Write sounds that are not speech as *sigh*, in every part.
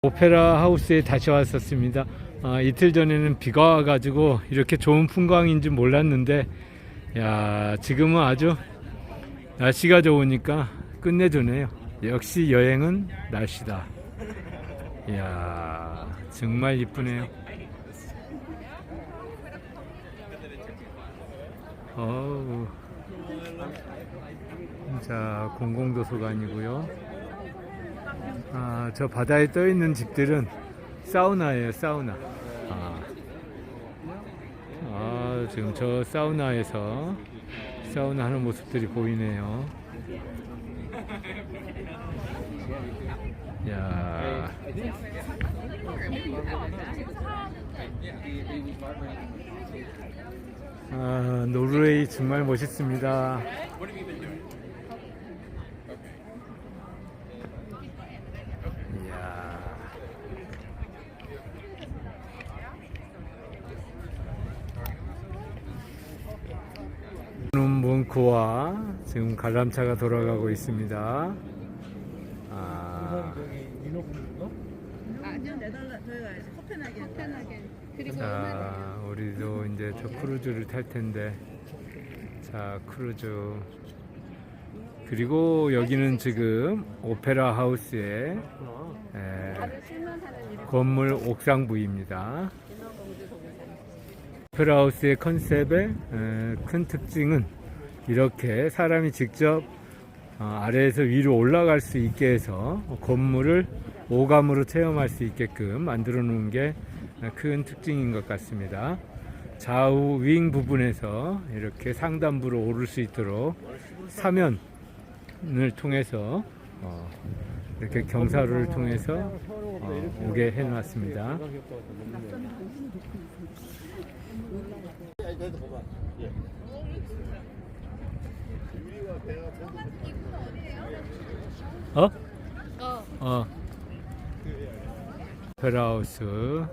오페라 하우스에 다시 왔었습니다. 아, 이틀 전에는 비가 와가지고 이렇게 좋은 풍광인지 몰랐는데, 야 지금은 아주 날씨가 좋으니까 끝내주네요. 역시 여행은 날씨다. 이야 정말 이쁘네요. 어우. 자 공공도서관이고요. 아, 저 바다에 떠 있는 집들은 사우나예요, 사우나. 아, 아, 지금 저 사우나에서 사우나 하는 모습들이 보이네요. 야. 아, 노르웨이 정말 멋있습니다. 이야. 문구와 지금 관람차가 돌아가고 있습니다. 아, 네덜란 저희가 이제. 그리고 자, 우리도 이제 저 크루즈를 탈 텐데, 자, 크루즈. 그리고 여기는 지금 오페라 하우스의 에, 건물 옥상 부입니다. 오페라 하우스의 컨셉의 에, 큰 특징은 이렇게 사람이 직접 어, 아래에서 위로 올라갈 수 있게 해서 건물을 오감으로 체험할 수 있게끔 만들어 놓은 게 큰 특징인 것 같습니다. 좌우 윙 부분에서 이렇게 상단부로 오를 수 있도록 사면을 통해서 어, 이렇게 경사로를 통해서 어, 오게 해놨습니다. 어? 어. 어. 페라우스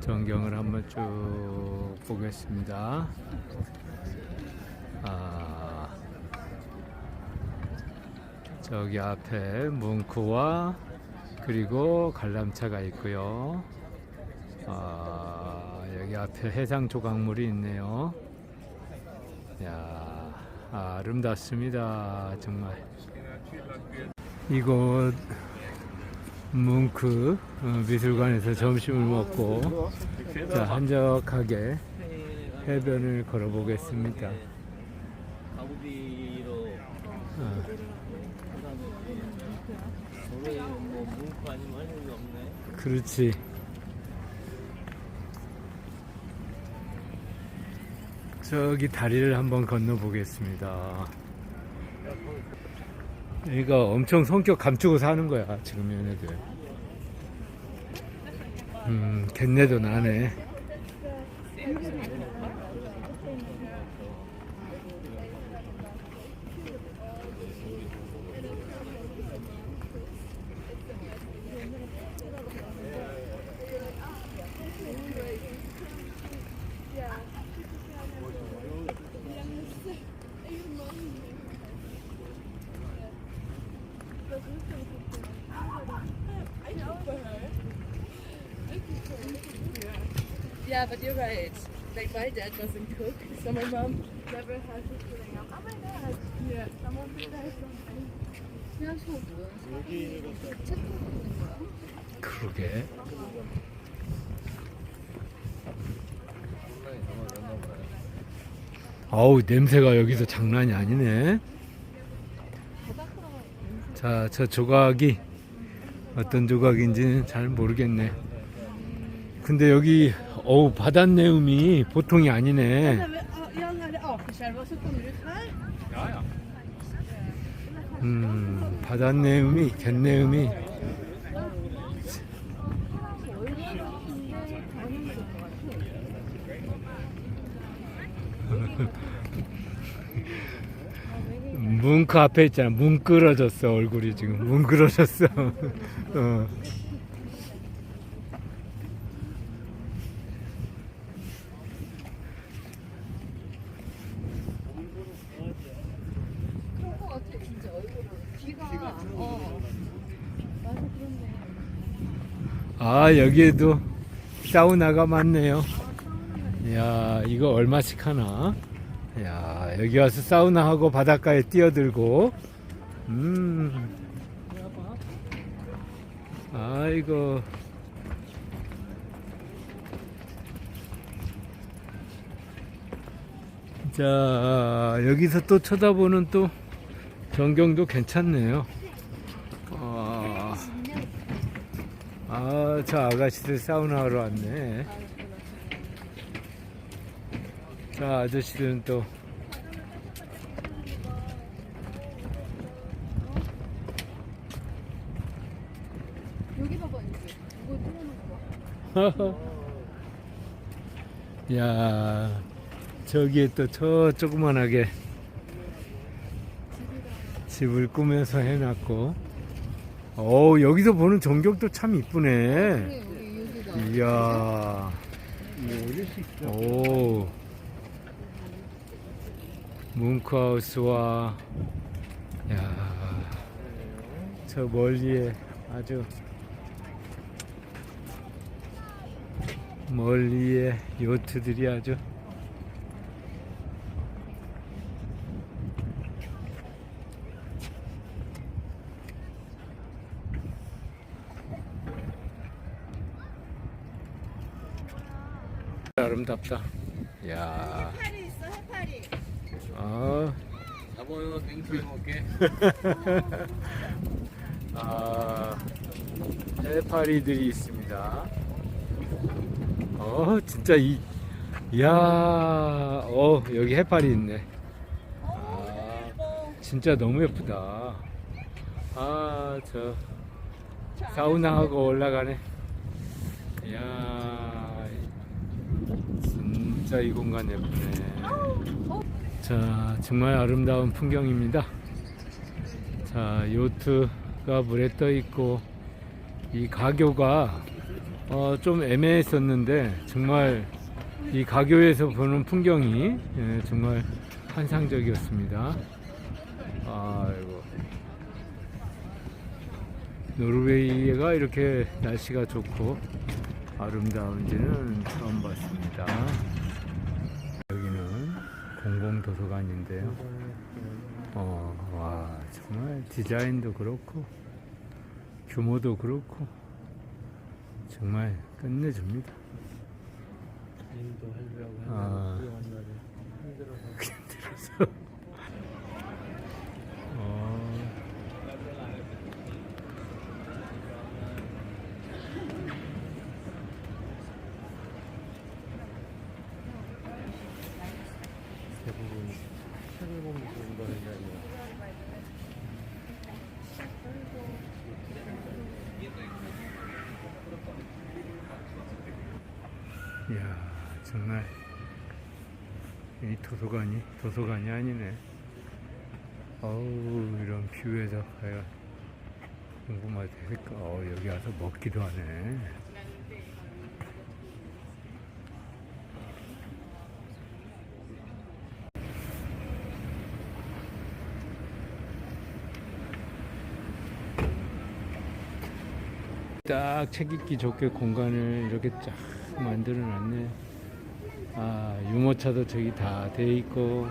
전경을 한번 쭉 보겠습니다. 아, 저기 앞에 뭉크와 그리고 관람차가 있고요. 아, 여기 앞에 해상 조각물이 있네요. 야, 아름답습니다. 정말. 이곳 뭉크 어, 미술관에서 점심을 먹고 자, 한적하게 해변을 걸어보겠습니다. 없네. 그렇지. 저기 다리를 한번 건너 보겠습니다. 여기가 엄청 성격 감추고 사는 거야, 지금 얘네들. 음, 갯내도 나네. Yeah, but you're right. Like my dad doesn't cook, so my mom never had to put up. Oh my god. Yeah. Someone put that something. 그냥 저 뭐야? 책 보는 거야? 그러게. 아우 냄새가 여기서 장난이 아니네. 자, 저 조각이 어떤 조각인지는 잘 모르겠네. 근데 여기 어우 바닷내음이 보통이 아니네. 음, 바닷내음이 갯내음이 *laughs* 뭉크 앞에 있잖아. 뭉그러졌어 얼굴이 지금 뭉그러졌어. *laughs* 어. 아, 여기에도 사우나가 많네요. 야, 이거 얼마씩 하나? 야, 여기 와서 사우나 하고 바닷가에 뛰어들고, 음, 아이고. 자, 여기서 또 쳐다보는 또 전경도 괜찮네요. 아, 아, 저 아가씨들 사우나 하러 왔네. 저 아저씨들은 또 여기 봐봐 이제 이거 틀어놓은 거 봐. *laughs* 야, 저기에 또 저 조그만하게 집을 꾸며서 해놨고, 어 여기서 보는 전경도 참 이쁘네. 이야. 오, 뭉크하우스와, 야, 저 멀리에 아주 멀리에 요트들이 아주 아름답다. 야. 해파리 있어 해파리 아, 잡아요, 땡큐 먹게. 아, 해파리들이 있습니다. 어, 진짜 이, 이야, 어, 여기 해파리 있네. 아, 진짜 너무 예쁘다. 아, 저, 사우나하고 올라가네. 이야, 진짜 이 공간 예쁘네. 자, 정말 아름다운 풍경입니다. 자, 요트가 물에 떠 있고, 이 가교가 어, 좀 애매했었는데, 정말 이 가교에서 보는 풍경이 예, 정말 환상적이었습니다. 아이고. 노르웨이가 이렇게 날씨가 좋고 아름다운지는 처음 봤습니다. 여기는 공공도서관인데요. 어, 와, 정말 디자인도 그렇고, 규모도 그렇고, 정말 끝내줍니다. 인도 하려고 아. 힘들어서. *laughs* 들어서. 어, 대부분 책을 보면서 운동하는 게 아니라 이야, 정말 이 도서관이 도서관이 아니네. 어우, 이런 뷰에서 과연 궁금하다 했까? 어, 여기 와서 먹기도 하네. 딱 책 읽기 좋게 공간을 이렇게 쫙 만들어 놨네. 아, 유모차도 저기 다 돼 있고,